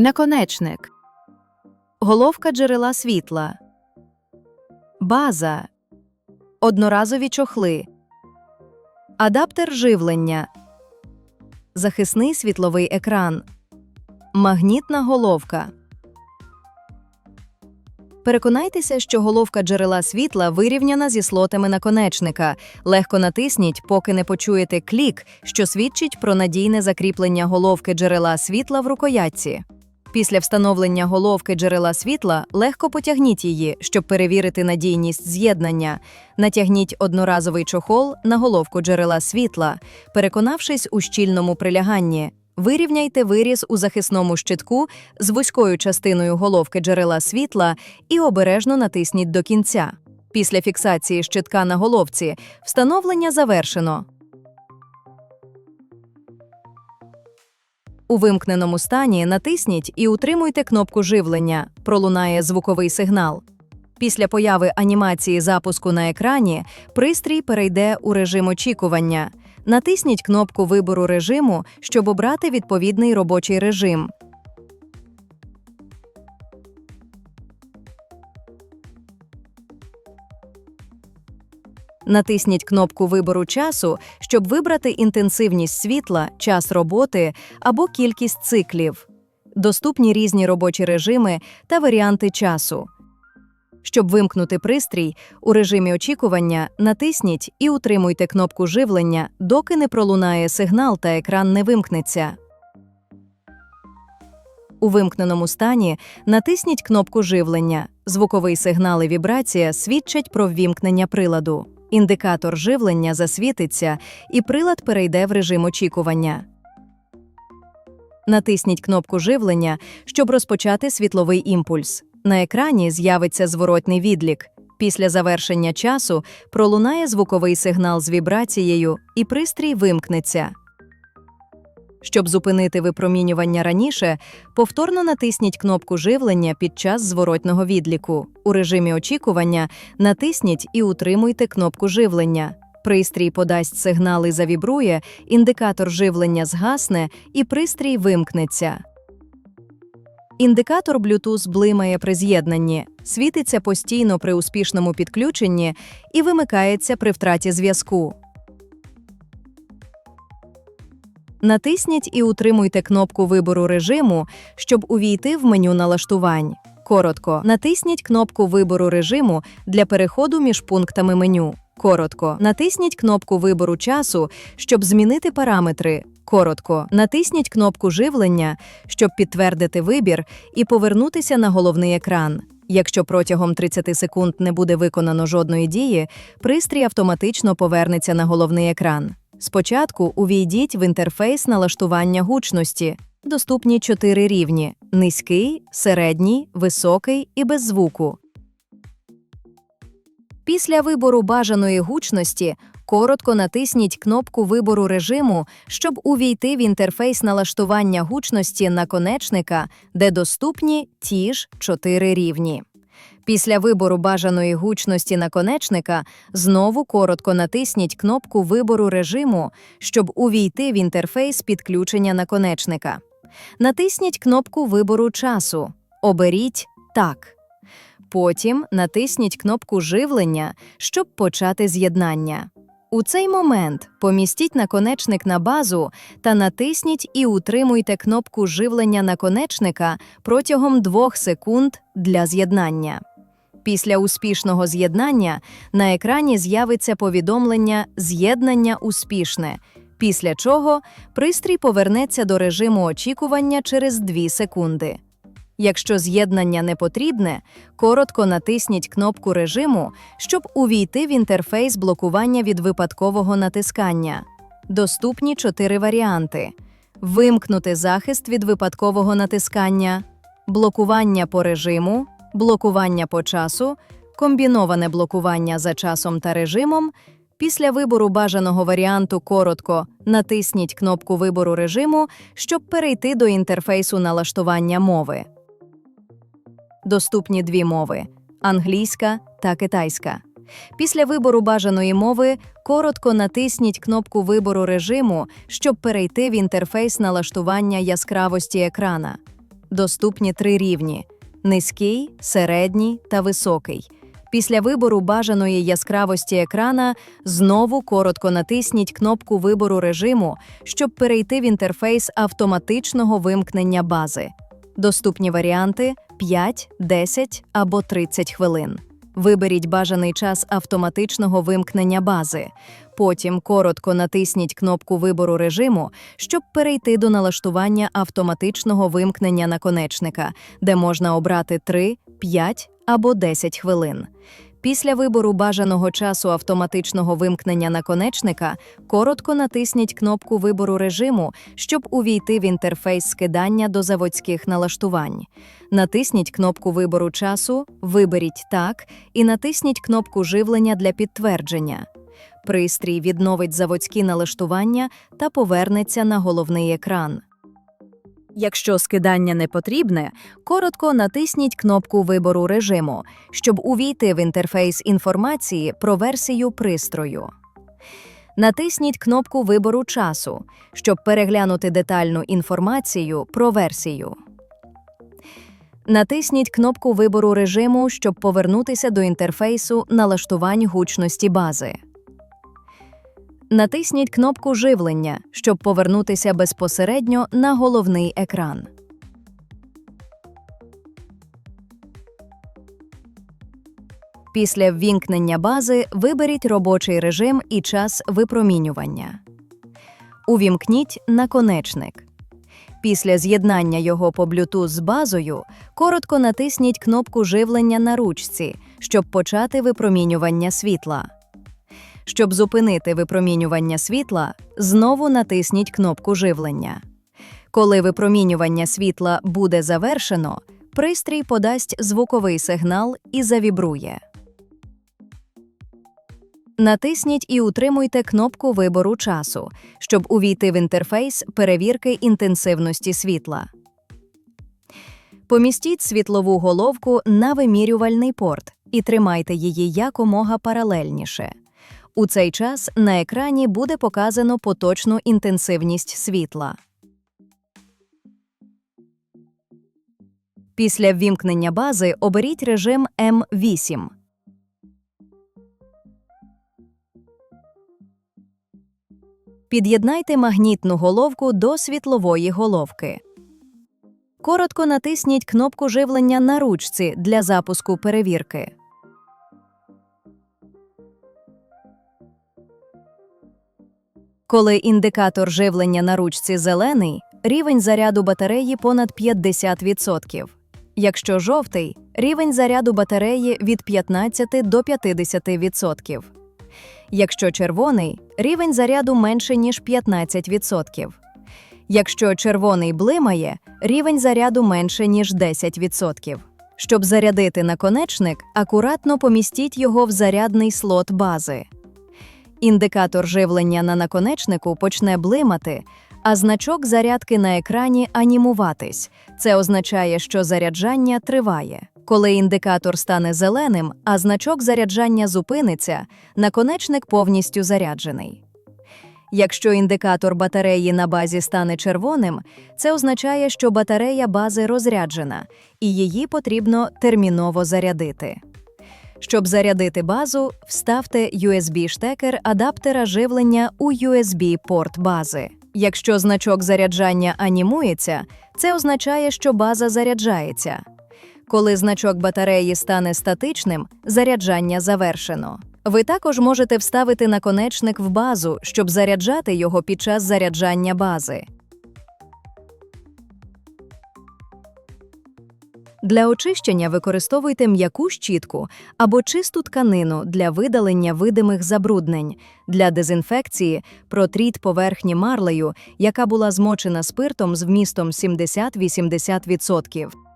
Наконечник. Головка джерела світла. База. Одноразові чохли. Адаптер живлення. Захисний світловий екран. Магнітна головка. Переконайтеся, що головка джерела світла вирівняна зі слотами наконечника. Легко натисніть, поки не почуєте клік, що свідчить про надійне закріплення головки джерела світла в рукоятці. Після встановлення головки джерела світла легко потягніть її, щоб перевірити надійність з'єднання. Натягніть одноразовий чохол на головку джерела світла, переконавшись у щільному приляганні. Вирівняйте виріз у захисному щитку з вузькою частиною головки джерела світла і обережно натисніть до кінця. Після фіксації щитка на головці встановлення завершено. У вимкненому стані натисніть і утримуйте кнопку живлення. Пролунає звуковий сигнал. Після появи анімації запуску на екрані пристрій перейде у режим очікування. Натисніть кнопку вибору режиму, щоб обрати відповідний робочий режим. Натисніть кнопку вибору часу, щоб вибрати інтенсивність світла, час роботи або кількість циклів. Доступні різні робочі режими та варіанти часу. Щоб вимкнути пристрій, у режимі очікування натисніть і утримуйте кнопку живлення, доки не пролунає сигнал та екран не вимкнеться. У вимкненому стані натисніть кнопку живлення. Звуковий сигнал і вібрація свідчать про ввімкнення приладу. Індикатор живлення засвітиться, і прилад перейде в режим очікування. Натисніть кнопку живлення, щоб розпочати світловий імпульс. На екрані з'явиться зворотний відлік. Після завершення часу пролунає звуковий сигнал з вібрацією, і пристрій вимкнеться. Щоб зупинити випромінювання раніше, повторно натисніть кнопку живлення під час зворотного відліку. У режимі очікування натисніть і утримуйте кнопку живлення. Пристрій подасть сигнал і завібрує, індикатор живлення згасне і пристрій вимкнеться. Індикатор Bluetooth блимає при з'єднанні, світиться постійно при успішному підключенні і вимикається при втраті зв'язку. Натисніть і утримуйте кнопку вибору режиму, щоб увійти в меню налаштувань. Коротко, натисніть кнопку вибору режиму для переходу між пунктами меню. Коротко, натисніть кнопку вибору часу, щоб змінити параметри. Коротко, натисніть кнопку живлення, щоб підтвердити вибір і повернутися на головний екран. Якщо протягом 30 секунд не буде виконано жодної дії, пристрій автоматично повернеться на головний екран. Спочатку увійдіть в інтерфейс налаштування гучності. Доступні чотири рівні: низький, середній, високий і без звуку. Після вибору бажаної гучності коротко натисніть кнопку вибору режиму, щоб увійти в інтерфейс налаштування гучності наконечника, де доступні ті ж чотири рівні. Після вибору бажаної гучності наконечника знову коротко натисніть кнопку вибору режиму, щоб увійти в інтерфейс підключення наконечника. Натисніть кнопку вибору часу. Оберіть Так. Потім натисніть кнопку живлення, щоб почати з'єднання. У цей момент помістіть наконечник на базу та натисніть і утримуйте кнопку живлення наконечника протягом 2 секунд для з'єднання. Після успішного з'єднання на екрані з'явиться повідомлення З'єднання успішне, після чого пристрій повернеться до режиму очікування через 2 секунди. Якщо з'єднання не потрібне, коротко натисніть кнопку режиму, щоб увійти в інтерфейс блокування від випадкового натискання. Доступні чотири варіанти: вимкнути захист від випадкового натискання, блокування по режиму, блокування по часу, комбіноване блокування за часом та режимом. Після вибору бажаного варіанту коротко натисніть кнопку вибору режиму, щоб перейти до інтерфейсу налаштування мови. Доступні дві мови англійська та китайська. Після вибору бажаної мови коротко натисніть кнопку вибору режиму, щоб перейти в інтерфейс налаштування яскравості екрана. Доступні три рівні: низький, середній та високий. Після вибору бажаної яскравості екрана знову коротко натисніть кнопку вибору режиму, щоб перейти в інтерфейс автоматичного вимкнення бази. Доступні варіанти 5, 10 або 30 хвилин. Виберіть бажаний час автоматичного вимкнення бази. Потім коротко натисніть кнопку вибору режиму, щоб перейти до налаштування автоматичного вимкнення наконечника, де можна обрати 3, 5 або 10 хвилин. Після вибору бажаного часу автоматичного вимкнення наконечника коротко натисніть кнопку вибору режиму, щоб увійти в інтерфейс скидання до заводських налаштувань. Натисніть кнопку вибору часу, виберіть так і натисніть кнопку живлення для підтвердження. Пристрій відновить заводські налаштування та повернеться на головний екран. Якщо скидання не потрібне, коротко натисніть кнопку вибору режиму, щоб увійти в інтерфейс інформації про версію пристрою. Натисніть кнопку вибору часу, щоб переглянути детальну інформацію про версію. Натисніть кнопку вибору режиму, щоб повернутися до інтерфейсу налаштувань гучності бази. Натисніть кнопку живлення, щоб повернутися безпосередньо на головний екран. Після ввімкнення бази виберіть робочий режим і час випромінювання. Увімкніть наконечник. Після з'єднання його по Bluetooth з базою коротко натисніть кнопку живлення на ручці, щоб почати випромінювання світла. Щоб зупинити випромінювання світла, знову натисніть кнопку живлення. Коли випромінювання світла буде завершено, пристрій подасть звуковий сигнал і завібрує. Натисніть і утримуйте кнопку вибору часу, щоб увійти в інтерфейс перевірки інтенсивності світла. Помістіть світлову головку на вимірювальний порт і тримайте її якомога паралельніше. У цей час на екрані буде показано поточну інтенсивність світла. Після ввімкнення бази оберіть режим М8. Під'єднайте магнітну головку до світлової головки. Коротко натисніть кнопку живлення на ручці для запуску перевірки. Коли індикатор живлення на ручці зелений, рівень заряду батареї понад 50%. Якщо жовтий, рівень заряду батареї від 15 до 50%. Якщо червоний, рівень заряду менше, ніж 15%. Якщо червоний блимає, рівень заряду менше, ніж 10%. Щоб зарядити наконечник, акуратно помістіть його в зарядний слот бази. Індикатор живлення на наконечнику почне блимати, а значок зарядки на екрані анімуватись. Це означає, що заряджання триває. Коли індикатор стане зеленим, а значок заряджання зупиниться, наконечник повністю заряджений. Якщо індикатор батареї на базі стане червоним, це означає, що батарея бази розряджена, і її потрібно терміново зарядити. Щоб зарядити базу, вставте USB-штекер адаптера живлення у USB-порт бази. Якщо значок заряджання анімується, це означає, що база заряджається. Коли значок батареї стане статичним, заряджання завершено. Ви також можете вставити наконечник в базу, щоб заряджати його під час заряджання бази. Для очищення використовуйте м'яку щітку або чисту тканину для видалення видимих забруднень. Для дезінфекції протріть поверхні марлею, яка була змочена спиртом з вмістом 70-80%.